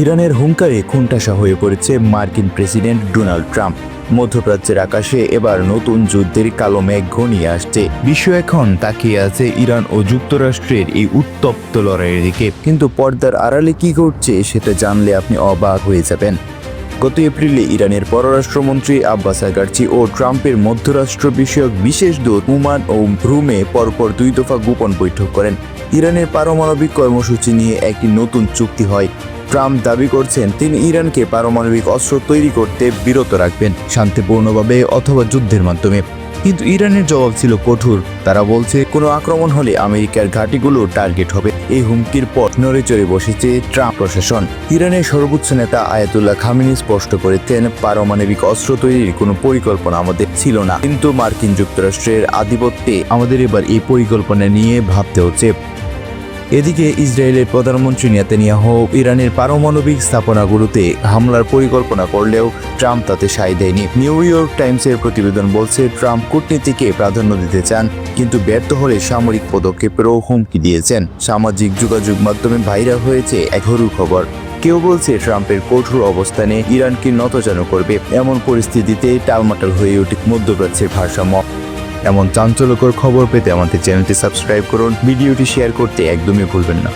ইরানের হুঙ্কারে খুনটাসা হয়ে পড়েছে মার্কিন প্রেসিডেন্ট ডোনাল্ড ট্রাম্প। মধ্যপ্রাচ্যের আকাশে এবার নতুন যুদ্ধের কালো মেঘ ঘনিয়ে আসছে। বিশ্ব এখন তাকিয়ে আছে ইরান ও যুক্তরাষ্ট্রের এই উত্তপ্ত লড়াইয়ের দিকে। কিন্তু পর্দার আড়ালে কি ঘটছে সেটা জানলে আপনি অবাক হয়ে যাবেন। গত এপ্রিলে ইরানের পররাষ্ট্রমন্ত্রী আব্বাস আগারচি ও ট্রাম্পের মধ্যরাষ্ট্র বিষয়ক বিশেষ দূত উমান ও রুমে পরপর দুই দফা গোপন বৈঠক করেন। ইরানের পারমাণবিক কর্মসূচি নিয়ে একটি নতুন চুক্তি হয়। ট্রাম্প দাবি করছেন, তিনি ইরানকে পারমাণবিক অস্ত্র তৈরি করতে বিরত রাখবেন শান্তিপূর্ণভাবে অথবা যুদ্ধের মাধ্যমে। কিন্তু ইরানের জবাব ছিল কঠোর। তারা বলছে, কোনো আক্রমণ হলে আমেরিকার ঘাঁটিগুলো টার্গেট হবে। এই হুমকির পর নড়ে চড়ে বসেছে ট্রাম্প প্রশাসন। ইরানের সর্বোচ্চ নেতা আয়াতুল্লাহ খামিনি স্পষ্ট করেছেন, পারমাণবিক অস্ত্র তৈরির কোনো পরিকল্পনা আমাদের ছিল না। কিন্তু মার্কিন যুক্তরাষ্ট্রের আধিপত্যে আমাদের এবার এই পরিকল্পনা নিয়ে ভাবতে হচ্ছে। এদিকে ইসরায়েলের প্রধানমন্ত্রী নেতানিয়াহু ইরানের পারমাণবিক স্থাপনাগুলোতে হামলার পরিকল্পনা করলেও ট্রাম্প তাতে সায় দেয়নি। নিউ ইয়র্ক টাইমসের প্রতিবেদন বলছে, ট্রাম্প কূটনীতিকে প্রাধান্য দিতে চান, কিন্তু ব্যর্থ হলে সামরিক পদক্ষেপেরও হুমকি দিয়েছেন। সামাজিক যোগাযোগ মাধ্যমে ভাইরাল হয়েছে এক হরু খবর। কেউ বলছে, ট্রাম্পের কঠোর অবস্থানে ইরানকে নতজানু করবে। এমন পরিস্থিতিতে টালমাটাল হয়ে ওঠে মধ্যপ্রাচ্যের ভারসাম্য। এমন চাঞ্চল্যকর খবর পেতে আমাদের চ্যানেলটি সাবস্ক্রাইব করুন। ভিডিওটি শেয়ার করতে একদমই ভুলবেন না।